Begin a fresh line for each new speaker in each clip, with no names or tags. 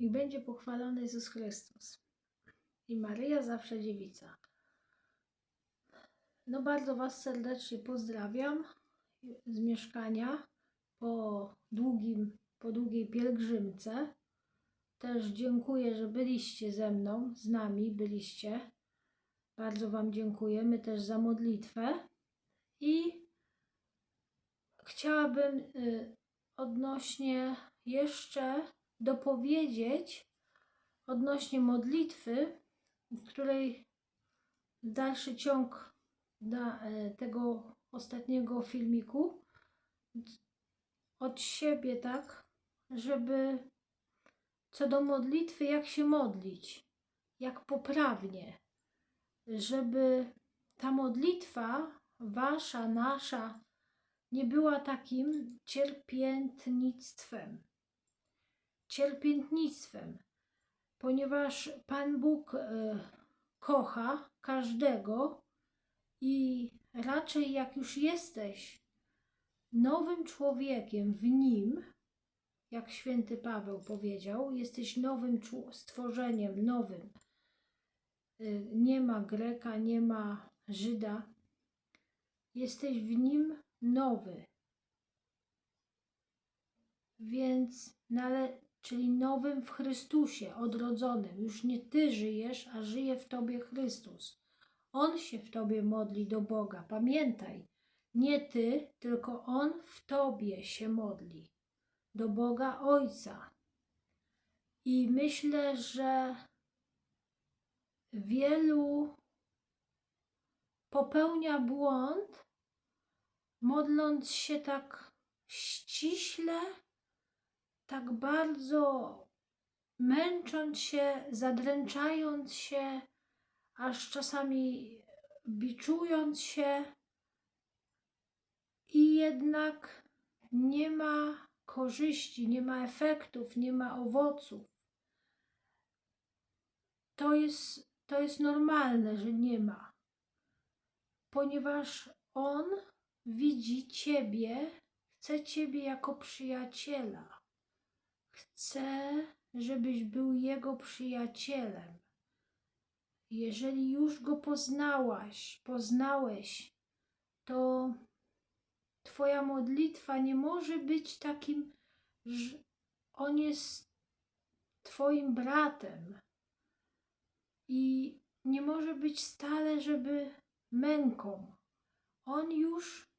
Niech będzie pochwalony Jezus Chrystus i Maryja zawsze dziewica. No bardzo Was serdecznie pozdrawiam z mieszkania po długim, po długiej pielgrzymce. Też dziękuję, że byliście ze mną, z nami byliście. Bardzo Wam dziękujemy też za modlitwę i chciałabym y, odnośnie jeszcze dopowiedzieć odnośnie modlitwy, w której dalszy ciąg na e, tego ostatniego filmiku od siebie, tak, żeby co do modlitwy, jak się modlić, jak poprawnie, żeby ta modlitwa wasza, nasza, nie była takim cierpiętnictwem. Cierpiętnictwem, ponieważ Pan Bóg e, kocha każdego i raczej jak już jesteś nowym człowiekiem w Nim, jak święty Paweł powiedział, jesteś nowym stworzeniem, nowym. Y, Nie ma Greka, nie ma Żyda. Jesteś w Nim nowy. Więc, nale, czyli nowym w Chrystusie, odrodzonym. Już nie Ty żyjesz, a żyje w Tobie Chrystus. On się w Tobie modli do Boga. Pamiętaj, nie Ty, tylko On w Tobie się modli do Boga Ojca. I myślę, że wielu popełnia błąd, modląc się tak ściśle, tak bardzo męcząc się, zadręczając się, aż czasami biczując się, i jednak nie ma korzyści, nie ma efektów, nie ma owoców. To jest, to jest normalne, że nie ma, ponieważ On widzi Ciebie, chce Ciebie jako przyjaciela. Chce, żebyś był Jego przyjacielem. Jeżeli już Go poznałaś, poznałeś, to Twoja modlitwa nie może być takim, że On jest Twoim bratem i nie może być stale, żeby męką. On już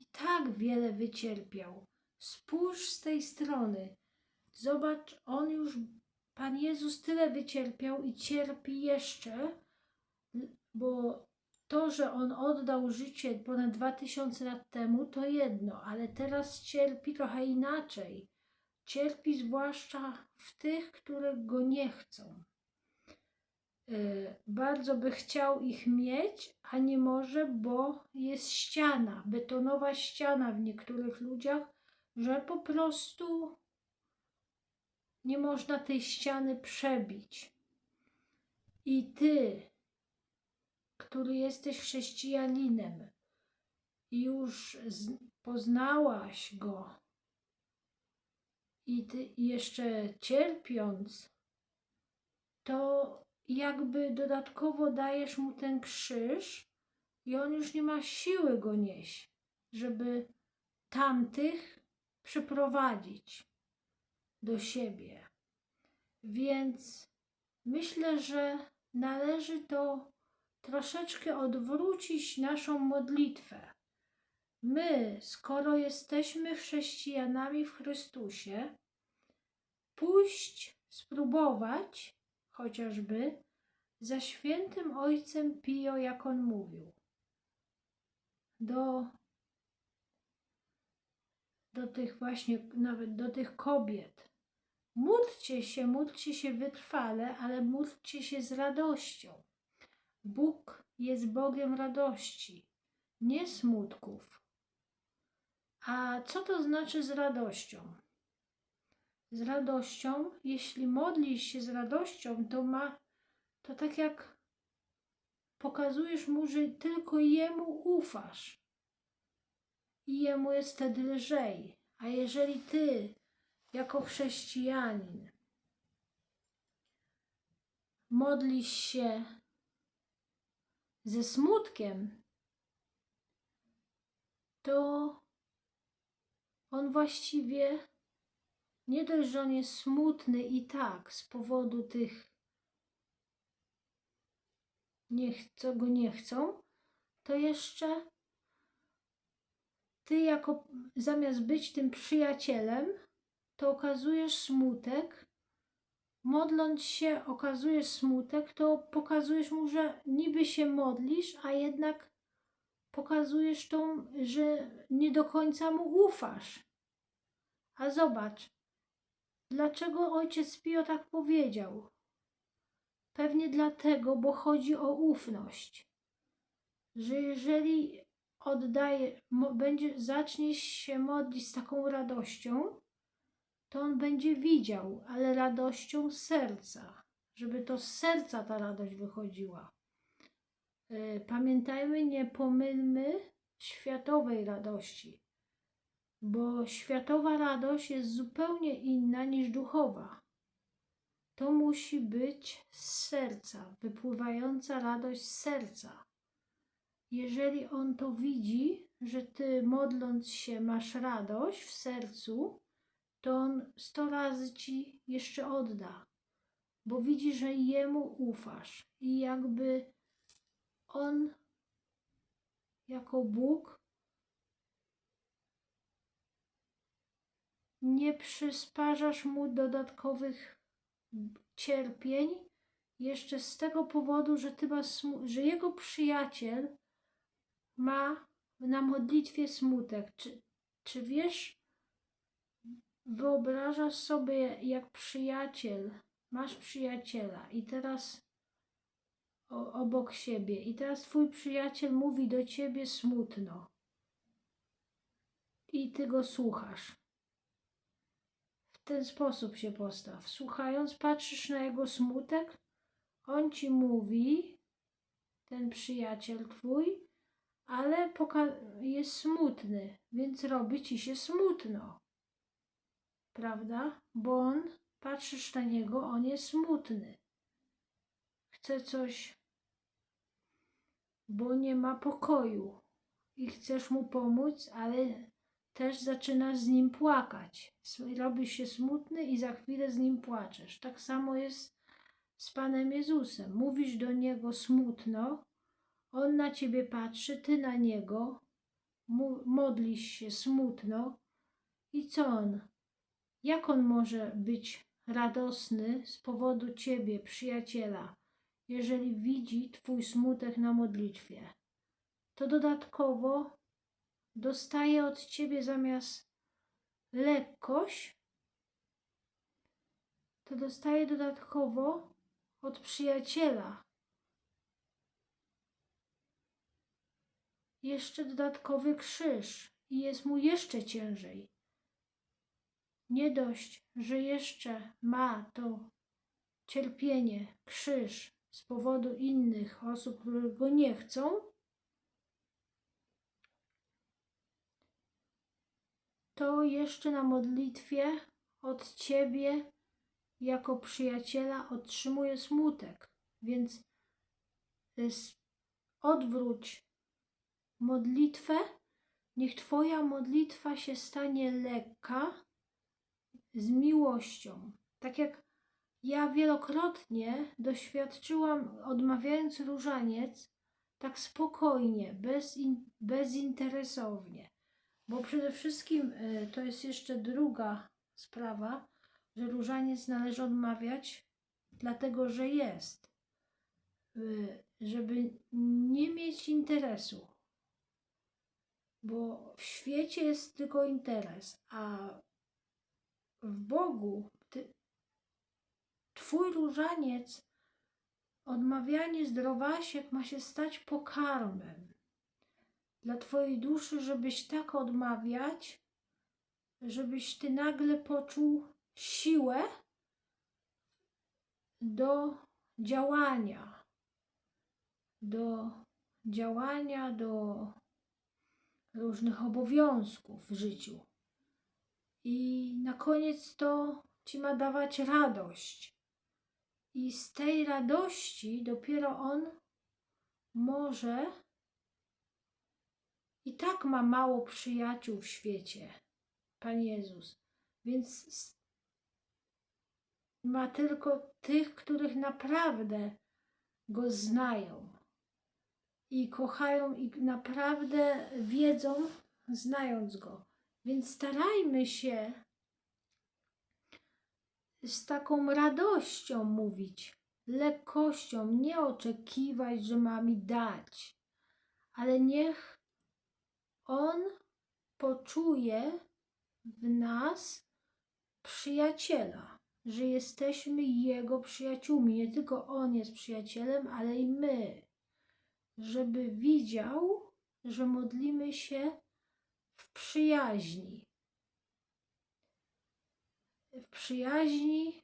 i tak wiele wycierpiał. Spójrz z tej strony. Zobacz, on już, Pan Jezus tyle wycierpiał i cierpi jeszcze, bo to, że on oddał życie ponad 2000 lat temu, to jedno, ale teraz cierpi trochę inaczej. Cierpi zwłaszcza w tych, które go nie chcą. Yy, Bardzo by chciał ich mieć, a nie może, bo jest ściana, betonowa ściana w niektórych ludziach, że po prostu nie można tej ściany przebić. I ty, który jesteś chrześcijaninem już poznałaś go i ty jeszcze cierpiąc, to jakby dodatkowo dajesz mu ten krzyż i on już nie ma siły go nieść, żeby tamtych przyprowadzić do siebie. Więc myślę, że należy to troszeczkę odwrócić naszą modlitwę. My, skoro jesteśmy chrześcijanami w Chrystusie, pójść, spróbować chociażby za świętym Ojcem Pio, jak on mówił, do, do tych właśnie, nawet do tych kobiet. Módlcie się, módlcie się wytrwale, ale módlcie się z radością. Bóg jest Bogiem radości, nie smutków. A co to znaczy z radością? Z radością, jeśli modlisz się z radością, to ma to tak jak pokazujesz mu, że tylko jemu ufasz. I jemu jest wtedy lżej. A jeżeli ty, jako chrześcijanin, modlisz się ze smutkiem, to on właściwie nie dość, że on jest smutny i tak z powodu tych, nie, co go nie chcą, to jeszcze ty jako zamiast być tym przyjacielem, to okazujesz smutek, modląc się, okazujesz smutek, to pokazujesz mu, że niby się modlisz, a jednak pokazujesz tą, że nie do końca mu ufasz. A zobacz, dlaczego ojciec Pio tak powiedział? Pewnie dlatego, bo chodzi o ufność. Że jeżeli oddaje, będzie, zaczniesz się modlić z taką radością, to on będzie widział, ale radością serca, żeby to z serca ta radość wychodziła. Y, Pamiętajmy, nie pomylmy światowej radości, bo światowa radość jest zupełnie inna niż duchowa. To musi być z serca, wypływająca radość z serca. Jeżeli on to widzi, że ty modląc się masz radość w sercu, to on sto razy ci jeszcze odda, bo widzi, że jemu ufasz i jakby on jako Bóg nie przysparzasz mu dodatkowych cierpień jeszcze z tego powodu, że ty smu- że jego przyjaciel ma na modlitwie smutek. Czy, czy wiesz, wyobrażasz sobie, jak przyjaciel, masz przyjaciela i teraz o, obok siebie i teraz twój przyjaciel mówi do ciebie smutno i ty go słuchasz. W ten sposób się postaw. Słuchając, patrzysz na jego smutek, on ci mówi, ten przyjaciel twój, ale jest smutny, więc robi ci się smutno. Prawda? Bo on, patrzysz na niego, on jest smutny. Chce coś, bo nie ma pokoju i chcesz mu pomóc, ale też zaczynasz z nim płakać. Robisz się smutny i za chwilę z nim płaczesz. Tak samo jest z Panem Jezusem. Mówisz do niego smutno, on na ciebie patrzy, ty na niego, modlisz się smutno i co on? Jak on może być radosny z powodu ciebie, przyjaciela, jeżeli widzi twój smutek na modlitwie? To dodatkowo dostaje od ciebie zamiast lekkość, to dostaje dodatkowo od przyjaciela jeszcze dodatkowy krzyż i jest mu jeszcze ciężej. Nie dość, że jeszcze ma to cierpienie, krzyż z powodu innych osób, które go nie chcą, to jeszcze na modlitwie od ciebie jako przyjaciela otrzymuje smutek. Więc s- odwróć modlitwę, niech Twoja modlitwa się stanie lekka z miłością. Tak jak ja wielokrotnie doświadczyłam, odmawiając różaniec, tak spokojnie, bezin, bezinteresownie. Bo przede wszystkim y, to jest jeszcze druga sprawa, że różaniec należy odmawiać, dlatego że jest. Y, Żeby nie mieć interesu. Bo w świecie jest tylko interes, a w Bogu ty, Twój różaniec, odmawianie zdrowasiek ma się stać pokarmem dla Twojej duszy, żebyś tak odmawiać, żebyś Ty nagle poczuł siłę do działania, do działania, do różnych obowiązków w życiu. I na koniec to Ci ma dawać radość. I z tej radości dopiero on może i tak ma mało przyjaciół w świecie, Pan Jezus, więc ma tylko tych, których naprawdę Go znają i kochają i naprawdę wiedzą, znając Go. Więc starajmy się z taką radością mówić, lekkością, nie oczekiwać, że ma mi dać, ale niech On poczuje w nas przyjaciela, że jesteśmy Jego przyjaciółmi. Nie tylko On jest przyjacielem, ale i my, żeby widział, że modlimy się przyjaźni. W przyjaźni,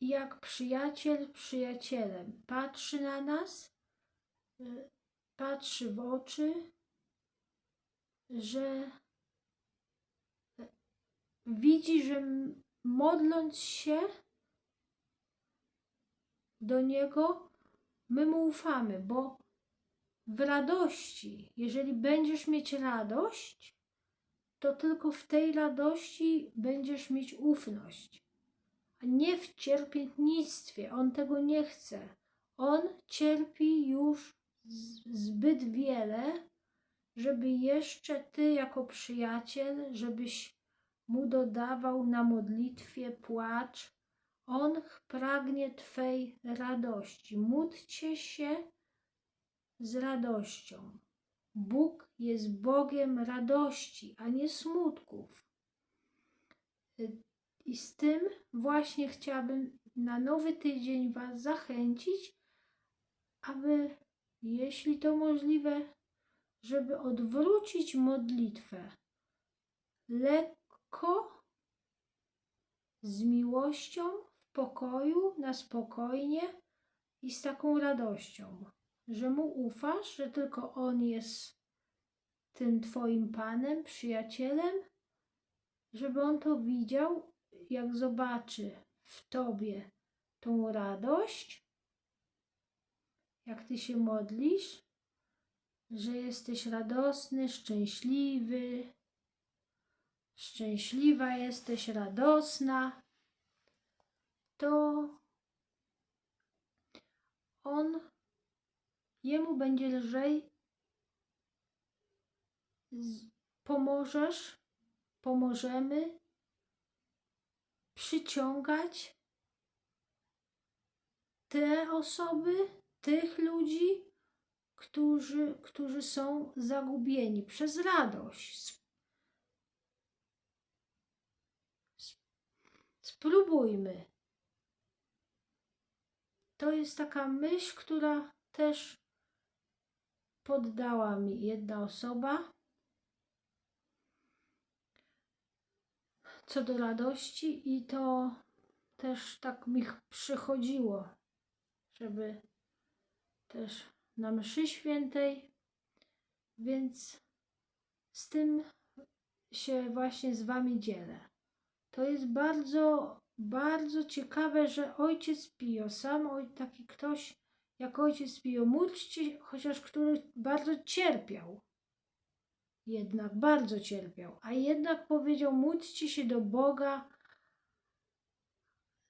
jak przyjaciel przyjacielem. Patrzy na nas, y, patrzy w oczy, że widzi, że modląc się do Niego, my Mu ufamy, bo w radości, jeżeli będziesz mieć radość, to tylko w tej radości będziesz mieć ufność, a nie w cierpiętnictwie. On tego nie chce. On cierpi już zbyt wiele, żeby jeszcze ty jako przyjaciel, żebyś mu dodawał na modlitwie płacz. On pragnie Twej radości. Módlcie się z radością. Bóg jest Bogiem radości, a nie smutków. Y, I z tym właśnie chciałabym na nowy tydzień Was zachęcić, aby, jeśli to możliwe, żeby odwrócić modlitwę lekko, z miłością, w pokoju, na spokojnie i z taką radością, że mu ufasz, że tylko on jest tym Twoim Panem, przyjacielem, żeby on to widział, jak zobaczy w Tobie tą radość, jak Ty się modlisz, że jesteś radosny, szczęśliwy, szczęśliwa jesteś, radosna, to on, jemu będzie lżej, pomożesz, pomożemy przyciągać te osoby, tych ludzi, którzy, którzy są zagubieni przez radość. Spróbujmy. To jest taka myśl, która też poddała mi jedna osoba. Co do radości, i to też tak mi ch- przychodziło, żeby też na mszy świętej, więc z tym się właśnie z Wami dzielę. To jest bardzo, bardzo ciekawe, że ojciec Pio, sam oj, taki ktoś jak ojciec Pio, módlcie, chociaż który bardzo cierpiał, jednak bardzo cierpiał, a jednak powiedział, módlcie się do Boga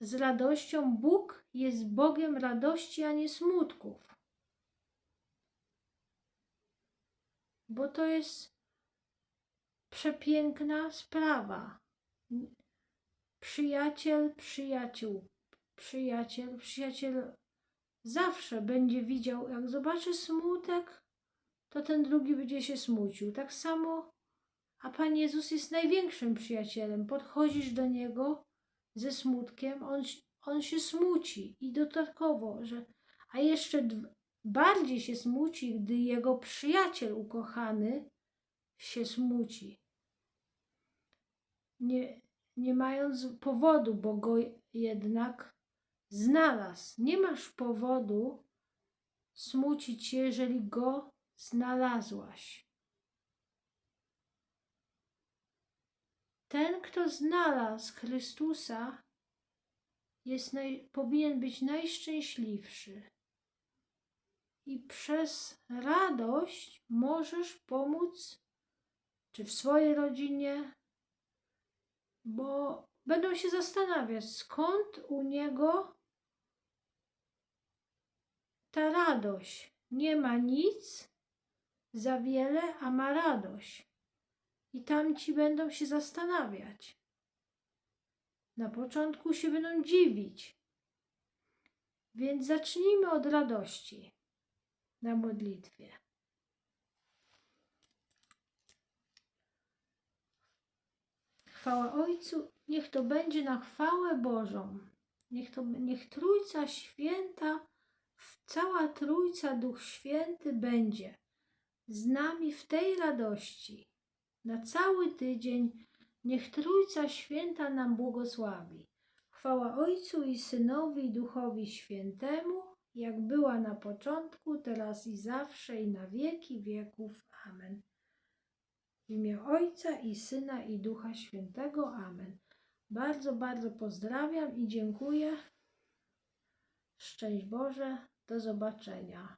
z radością. Bóg jest Bogiem radości, a nie smutków. Bo to jest przepiękna sprawa przyjaciel, przyjaciół, przyjaciel, przyjaciel zawsze będzie widział, jak zobaczy smutek, to ten drugi będzie się smucił. Tak samo, a Pan Jezus jest największym przyjacielem. Podchodzisz do Niego ze smutkiem, On, on się smuci i dodatkowo, że, a jeszcze bardziej się smuci, gdy Jego przyjaciel ukochany się smuci. Nie, nie mając powodu, bo go jednak znalazł. Nie masz powodu smucić się, jeżeli go znalazłaś. Ten, kto znalazł Chrystusa, jest naj, powinien być najszczęśliwszy. I przez radość możesz pomóc, czy w swojej rodzinie, bo będą się zastanawiać, skąd u niego ta radość. Nie ma nic za wiele, a ma radość. I tamci będą się zastanawiać. Na początku się będą dziwić. Więc zacznijmy od radości na modlitwie. Chwała Ojcu, niech to będzie na chwałę Bożą. Niech, to, niech Trójca Święta, cała Trójca Duch Święty będzie z nami w tej radości. Na cały tydzień niech Trójca Święta nam błogosławi. Chwała Ojcu i Synowi i Duchowi Świętemu, jak była na początku, teraz i zawsze i na wieki wieków. Amen. W imię Ojca i Syna i Ducha Świętego. Amen. Bardzo, bardzo pozdrawiam i dziękuję. Szczęść Boże. Do zobaczenia.